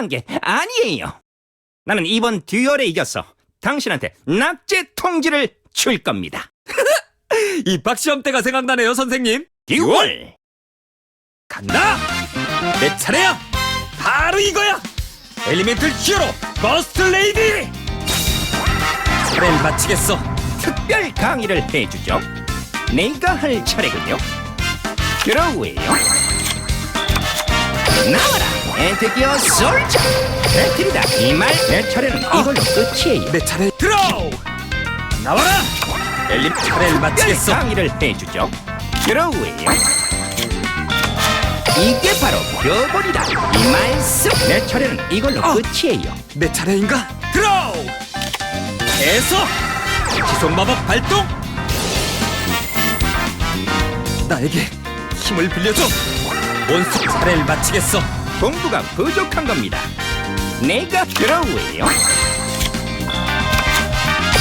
당연한 게 아니에요. 나는 이번 듀얼에 이겨서 당신한테 낙제 통지를 줄 겁니다. 입학 시험 때가 생각나네요, 선생님. 듀얼! 간다! 내 차례야! 바로 이거야! 엘리멘틀 히어로 버스트 레이디! 차례를 마치겠어. 특별 강의를 해주죠. 내가 할 차례군요. 드로우예요. 나와라, 엔트기어 솔저! 배틀이다, 이 말 내 차례는 이걸로 끝이에요. 내 차례 드로우! 나와라! 엘림 차례를 마치겠어. 강의를 해주죠. 드로우예요. 이게 바로 벼볼이다. 이 말씀. 내 차례는 이걸로 어. 끝이에요. 내 차례인가? 드로우! 에서 지속 마법 발동! 나에게 힘을 빌려줘! 원수 차례를 마치겠어. 공부가 부족한 겁니다. 내가 드로우예요.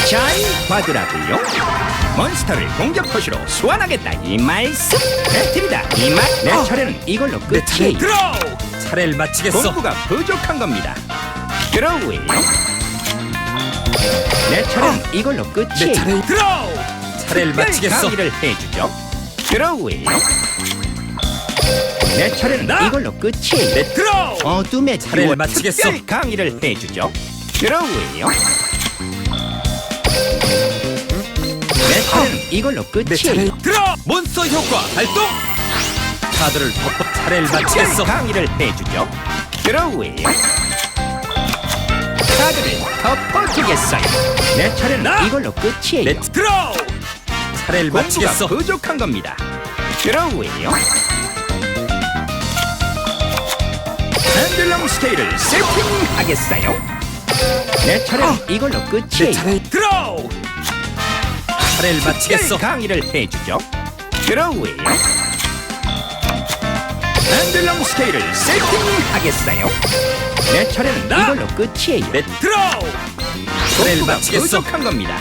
잘 봐두라고요. 몬스터를 공격 포시로 소환하겠다 이 말씀. 배틀이다 이 말. 내 어. 차례는 이걸로 내 차례 끝이에요. 드로우! 차례를 마치겠어. 공부가 부족한 겁니다. 드로우예요. 내 차례는 이걸로 내 끝이에요. 차례 드로우! 차례를 마치겠어. 강의를 해주죠. 드로우예요. 내 차례는 나! 이걸로 끝이에요. 내 드로우! 어둠의 차례를. 특별 강의를 해주죠. 드로우예요. 내 차례는 이걸로 내 차례 끝이에요. 드로우! 몬스터 효과 발동! 카드를 덮어 차례를 특별 마치겠어. 강의를 해주죠. 드로우예요. 카드를 덮어주겠어요. 내 차례는 나! 이걸로 끝이에요. 내 드로우! 차례를 공부가 마치겠어. 부족한 겁니다. 드로우예요. 핸들럼 스케일을 세팅하겠어요. 내 차례는 이걸로 내 끝이에요. 차례 드로우! 차례를 마치겠어. 특별 강의를 해주죠. 드로우예요. 핸들럼 스케일을 세팅하겠어요. 내 차례는 나! 이걸로 끝이에요. 내 드로우! 차례를 공부가 마치겠어. 부족한 겁니다.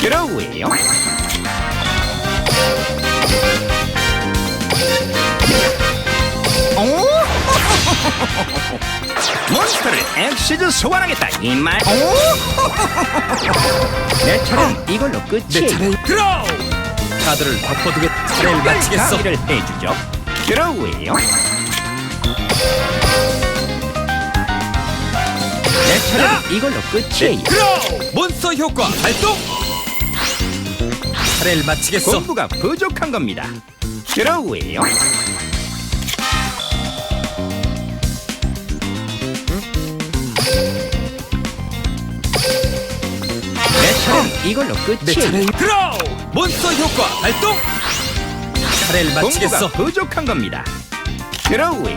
드로우예요. 엑시즈 소환하겠다 이 말. 오! 내 차례는 이걸로 내 끝이에요. 차례 드로우! 카드를 덮어두게 차례를 마치겠어. 강의를 해주죠. 드로우예요. 내 차례는 이걸로 내 끝이에요. 드로우! 몬스터 효과 발동! 차례를 마치겠어. 공부가 부족한 겁니다. 드로우예요. 이걸로 끝이에요. 드로우! 몬스터 효과 발동! 차례를 마치겠어. 부족한 겁니다. 드로우예요.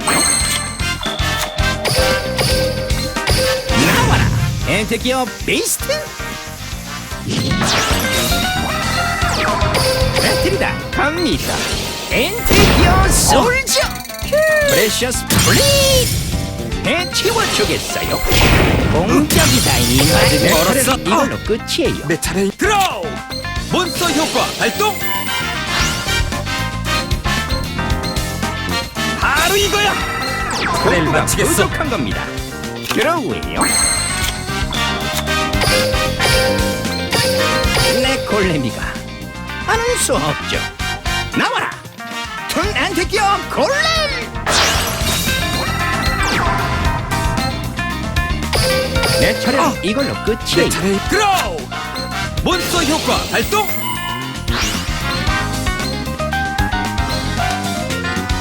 나와라, 엔트기어 베이스트. 배틀이다, 갑니다. 엔트기어 솔저. 프레셔스 플릿. 해치워주겠어요. 공격이다 이 말. 내 멀었어. 차례는 이걸로 끝이에요. 내 차례 드로우! 몬스터 효과 발동! 바로 이거야! 공부가 마치겠어. 부족한 겁니다. 드로우예요. 내 골렘이가 하는 수 없죠. 나와라. 툰 안티기어 골렘. 내 차례는 이걸로 내 끝이에요. 차례 드로우! 몬스터 효과 발동!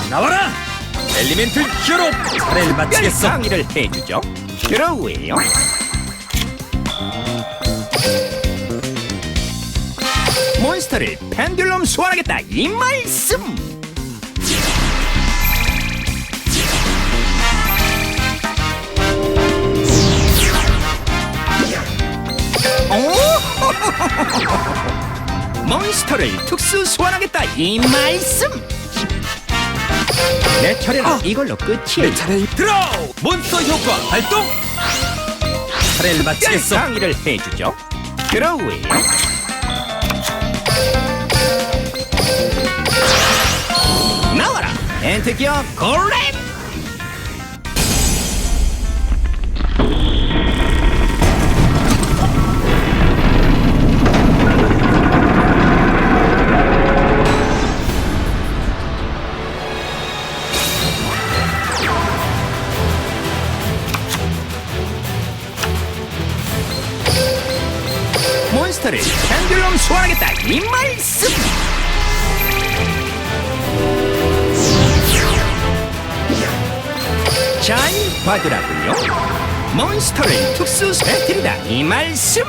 나와라! 엘리멘틀 히어로! 차례를 마치겠어. 강의를 해주죠. 드로우예요. 몬스터를 펜듈럼 소환하겠다 이 말씀. 몬스터를 특수 소환하겠다 이 말씀. 내 차례는 이걸로 끝이에요. 내 차례 드로우! 몬스터 효과 발동! 차례를 마치겠어. 강의를 해주죠. 드로우예요. 나와라, 엔트기어 골렘. 몬스터를 pendulum 소환하겠다. 이 말씀. 잘 봐두라고요. 몬스터를 특수 배틀이다. 이 말씀.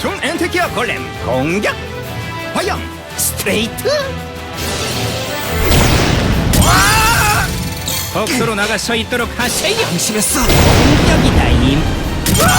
종 엔트키어 골렘 공격. 화영 스트레이트. 와! 복도로 나가 서 있도록 하세요. 심했어 공격이다 임